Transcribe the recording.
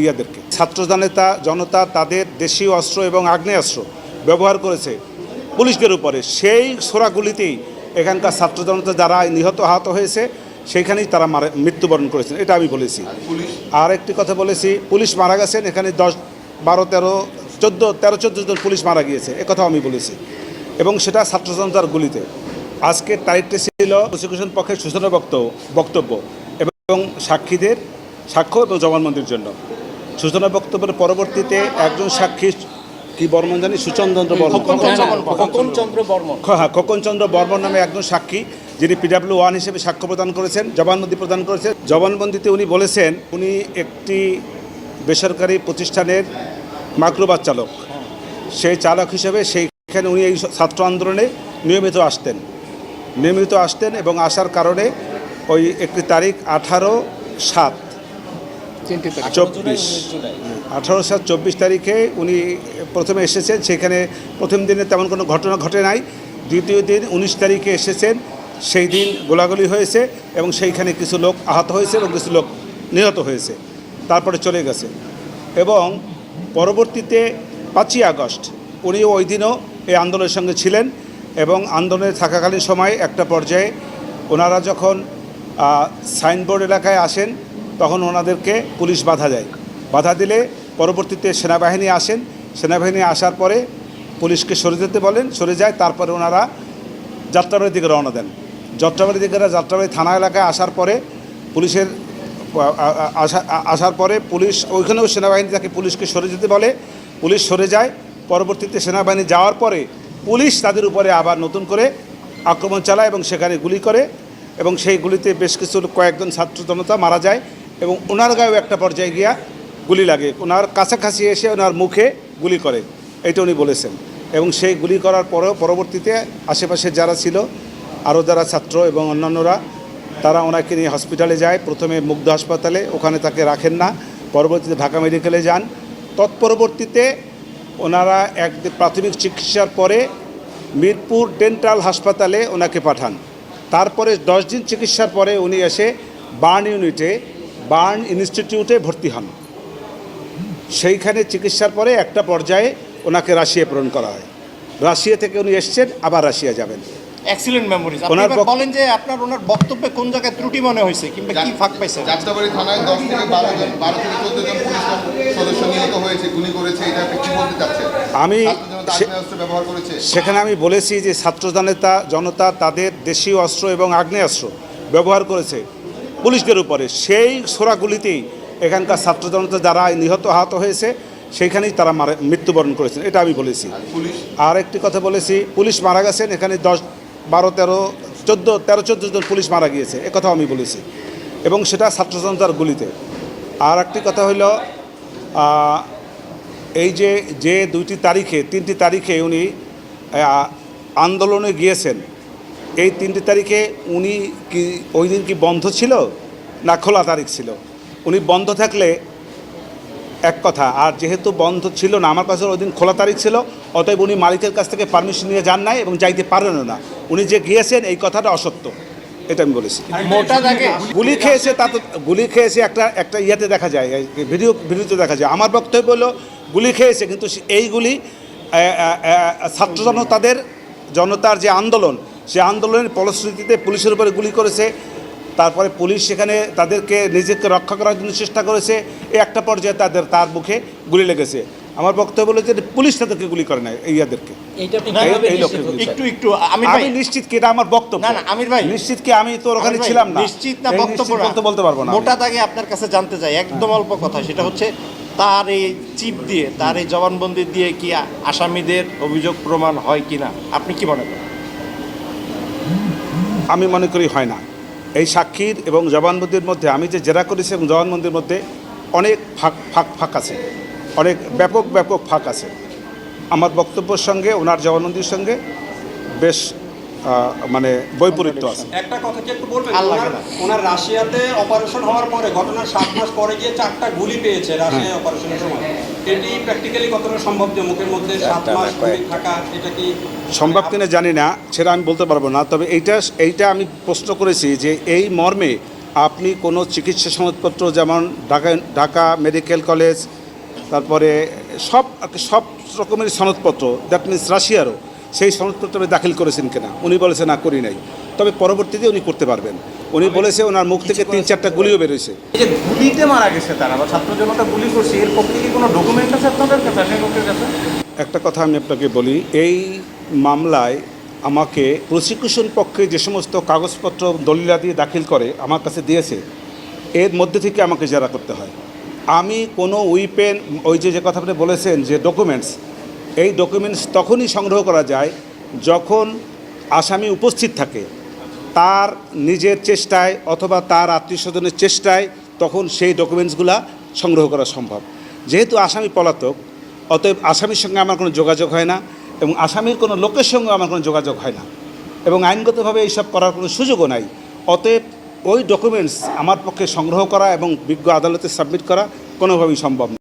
ইয়াদেরকে। ছাত্র জনতা জনতা তাদের দেশীয় অস্ত্র এবং আগ্নেয়াস্ত্র ব্যবহার করেছে পুলিশদের উপরে। সেই সোরাগুলিতেই এখানকার ছাত্র জনতা যারা নিহত আহত হয়েছে সেইখানেই তারা মারা মৃত্যুবরণ করেছেন। এটা আমি বলেছি। আর একটি কথা বলেছি পুলিশ মারা গেছেন এখানে দশ বারো তেরো চোদ্দ তেরো চোদ্দ জন পুলিশ মারা গিয়েছে। একথাও আমি বলেছি। এবং সেটা ছাত্র জনতার গুলিতে। আজকের তারিখটি ছিল প্রসিকিউশন পক্ষের সূচনা বক্তব্য বক্তব্য এবং সাক্ষীদের সাক্ষ্য এবং জবানবন্দির জন্য। সূচনা বক্তব্যের পরবর্তীতে একজন সাক্ষী কি বর্মন জানি? সুচন্দ্র বর্মন। খোকন চন্দ্র বর্মন। খ- হ্যাঁ বর্মন নামে একজন সাক্ষী যিনি পিডাব্লিউ ওয়ান হিসেবে সাক্ষ্য প্রদান করেছেন জবানবন্দি প্রদান করেছেন। জবানবন্দিতে উনি বলেছেন উনি একটি বেসরকারি প্রতিষ্ঠানের মাইক্রোবাস চালক। সেই চালক হিসেবে সেইখানে উনি এই ছাত্র আন্দোলনে নিয়মিত আসতেন। নিয়মিত আসতেন এবং আসার কারণে ওই একটি তারিখ আঠারো সাত চব্বিশ আঠারো সাত চব্বিশ তারিখে উনি প্রথমে এসেছেন, সেখানে প্রথম দিনে তেমন কোনো ঘটনা ঘটে নাই। দ্বিতীয় দিন উনিশ তারিখে এসেছেন, সেই দিন গোলাগুলি হয়েছে এবং সেইখানে কিছু লোক আহত হয়েছে এবং কিছু লোক নিহত হয়েছে, তারপরে চলে গেছে। এবং পরবর্তীতে পাঁচই আগস্ট উনি ওই দিনও এই আন্দোলনের সঙ্গে ছিলেন এবং আন্দোলনে থাকাকালীন সময় একটা পর্যায়ে ওনারা যখন সাইনবোর্ড এলাকায় আসেন তখন ওনাদেরকে পুলিশ বাধা দেয়। বাধা দিলে পরবর্তীতে সেনাবাহিনী আসেন। সেনাবাহিনী আসার পরে পুলিশকে সরে যেতে বলেন। সরে যায়, তারপরে ওনারা যাত্রাবাড়ির দিকে রওনা দেন। যাত্রাবাড়ির দিকে যাত্রাবাড়ি থানা এলাকায় আসার পরে পুলিশের আসার পরে পুলিশ ওইখানেও সেনাবাহিনী তাকে পুলিশকে সরে যেতে বলে। পুলিশ সরে যায়। পরবর্তীতে সেনাবাহিনী যাওয়ার পরে পুলিশ তাদের উপরে আবার নতুন করে আক্রমণ চালায় এবং সেখানে গুলি করে এবং সেই গুলিতে বেশ কিছু কয়েকজন ছাত্র জনতা মারা যায়। এবং ওনার গায়েও একটা পর্যায়ে গিয়া গুলি লাগে। ওনার কাছাকাছি এসে ওনার মুখে গুলি করে এটা উনি বলেছেন। এবং সেই গুলি করার পরেও পরবর্তীতে আশেপাশে যারা ছিল, আরও যারা ছাত্র এবং অন্যান্যরা, তারা ওনাকে নিয়ে হসপিটালে যায়। প্রথমে মুগ্ধ হাসপাতালে, ওখানে তাকে রাখেন না। পরবর্তীতে ঢাকা মেডিকেলে যান। তৎপরবর্তীতে ওনারা এক প্রাথমিক চিকিৎসার পরে মিরপুর ডেন্টাল হাসপাতালে ওনাকে পাঠান। তারপরে দশ দিন চিকিৎসার পরে উনি এসে বার্ন ইউনিটে বার্ন ইনস্টিটিউটে ভর্তি হন। সেইখানে চিকিৎসার পরে একটা পর্যায়ে ওনাকে রাশিয়া প্রেরণ করা হয়। রাশিয়া থেকে উনি এসছেন আবার রাশিয়া যাবেন। এক্সিলেন্ট মেমোরিজ আপনি বলেন যে আপনার ওনার বক্তব্যে কোন জায়গায় ত্রুটি মনে হয়েছে কিংবা কি ফাঁক পাইছে যাত্রাবাড়ি থানায় দশ থেকে বারো জন বারো থেকে চোদ্দ জন পুলিশ সদস্য নিহত হয়েছে গুলি করেছে এটা আপনি কি বলতে চাচ্ছেন? আমি ব্যবহার করেছে। সেখানে আমি বলেছি যে ছাত্র জনতা জনতা তাদের দেশীয় অস্ত্র এবং আগ্নেয়াস্ত্র ব্যবহার করেছে। পুলিশদের উপরে। সেই সোরাগুলিতেই এখানকার ছাত্র জনতা যারা নিহত আহত হয়েছে সেইখানেই তারা মারা মৃত্যুবরণ করেছেন। এটা আমি বলেছি। আর একটি কথা বলেছি পুলিশ মারা গেছেন এখানে দশ বারো তেরো চোদ্দ তেরো চোদ্দ জন পুলিশ মারা গিয়েছে একথাও আমি বলেছি। এবং সেটা ছাত্র জনতার গুলিতে। আর একটি কথা হইল এই যে যে দুইটি তারিখে তিনটি তারিখে উনি আন্দোলনে গিয়েছেন এই তিনটি তারিখে উনি কি ওই দিন কি বন্ধ ছিল? না খোলা তারিখ ছিল। উনি বন্ধ থাকলে এক কথা আর যেহেতু বন্ধ ছিল না আমার কাছে ওই দিন খোলা তারিখ ছিল অতএব উনি মালিকের কাছ থেকে পারমিশন নিয়ে যান নাই এবং যাইতে পারেনও না। উনি যে গিয়েছেন এই কথাটা অসত্য। এটা আমি বলেছি। মোটা দাগে। গুলি খেয়েছে তা তো গুলি খেয়েছে একটা একটা ইয়েতে দেখা যায় ভিডিও ভিডিওতে দেখা যায়। আমার বক্তব্য হলো গুলি খেয়েছে কিন্তু এইগুলি ছাত্র জনতাদের জনতার যে আন্দোলন সে আন্দোলনের ফলশ্রুতিতে পুলিশের উপরে গুলি করেছে। তারপরে পুলিশ সেখানে তাদেরকে নিজেকে রক্ষা করার জন্য চেষ্টা করেছে। এই একটা পর্যায়ে তাদের তার মুখে গুলি লেগেছে। আমার বক্তব্য হলো যে পুলিশ তাদেরকে গুলি করে না এই ইয়াদেরকে? একটু একটু আমি ভাই নিশ্চিত কি এটা আমার বক্তব্য? না, না, আমির ভাই। নিশ্চিত কি আমি তো ওখানে ছিলাম না? নিশ্চিত না বক্তব্য বলতে বলতে পারব না। মোটা দাগে আপনার কাছে জানতে চাই একদম অল্প কথা সেটা হচ্ছে তার এই চিপ দিয়ে তার এই জবানবন্দি দিয়ে কি আসামিদের অভিযোগ প্রমাণ হয় কিনা? আপনি কি মনে করেন? আমি মনে করি হয় না। এই সাক্ষীর এবং জবানবন্দির মধ্যে আমি যে জেরা করেছি এবং জবানবন্দির মধ্যে অনেক ফাঁক ফাঁক ফাঁক আছে। অনেক ব্যাপক ব্যাপক ফাঁক আছে। আমার বক্তব্যের সঙ্গে, ওনার জবানবন্দির সঙ্গে বেশ মানে বৈপরীত্য আছে। একটা কথা কি একটু বলবেন? ওনার- রাশিয়াতে অপারেশন হওয়ার পরে ঘটনার সাত মাস পরে গিয়ে চারটা গুলি পেয়েছে রাশিয়ায় অপারেশনের সময়। এটি প্র্যাকটিক্যালি কতটা সম্ভব যে মুখের মধ্যে সাত মাস গুলি থাকা এটা কি সম্ভব কিনা জানি না সেটা আমি বলতে পারব না। তবে এইটা এইটা আমি প্রশ্ন করেছি যে এই মর্মে আপনি কোনো চিকিৎসা সনদপত্র যেমন ঢাকা ঢাকা মেডিকেল কলেজ তারপরে সব সব রকমের সনদপত্র দ্যাট মিনস রাশিয়ারও সেই সনদপত্র দাখিল করেছেন কিনা? উনি বলেছে না করি নাই। তবে পরবর্তীতে উনি করতে পারবেন। উনি বলেছে ওনার মুখ থেকে তিন চারটা গুলিও বেরোয়েছে এই যে গুলিতে মারা গেছে তারা বা ছাত্র জনতা গুলি করছে এর পক্ষে কি কোনো ডকুমেন্ট আছে আপনাদের কাছে কাছে? একটা কথা আমি আপনাকে বলি এই মামলায় আমাকে প্রসিকিউশন পক্ষে যে সমস্ত কাগজপত্র দলিলাদি দাখিল করে আমার কাছে দিয়েছে এর মধ্যে থেকে আমাকে জেরা করতে হয়। আমি কোনো উইপেন ওই যে যে কথা আপনি বলেছেন যে ডকুমেন্টস এই ডকুমেন্টস তখনই সংগ্রহ করা যায় যখন আসামি উপস্থিত থাকে। তার নিজের চেষ্টায় অথবা তার আত্মীয় স্বজনের চেষ্টায় তখন সেই ডকুমেন্টসগুলা সংগ্রহ করা সম্ভব। যেহেতু আসামি পলাতক, অতএব আসামির সঙ্গে আমার কোনো যোগাযোগ হয় না এবং আসামির কোনো লোকের সঙ্গে আমার কোনো যোগাযোগ হয় না এবং আইনগতভাবে এইসব করার কোনো সুযোগও নাই। অতএব ওই ডকুমেন্টস আমার পক্ষে সংগ্রহ করা এবং বিজ্ঞ আদালতে সাবমিট করা কোনোভাবেই সম্ভব না।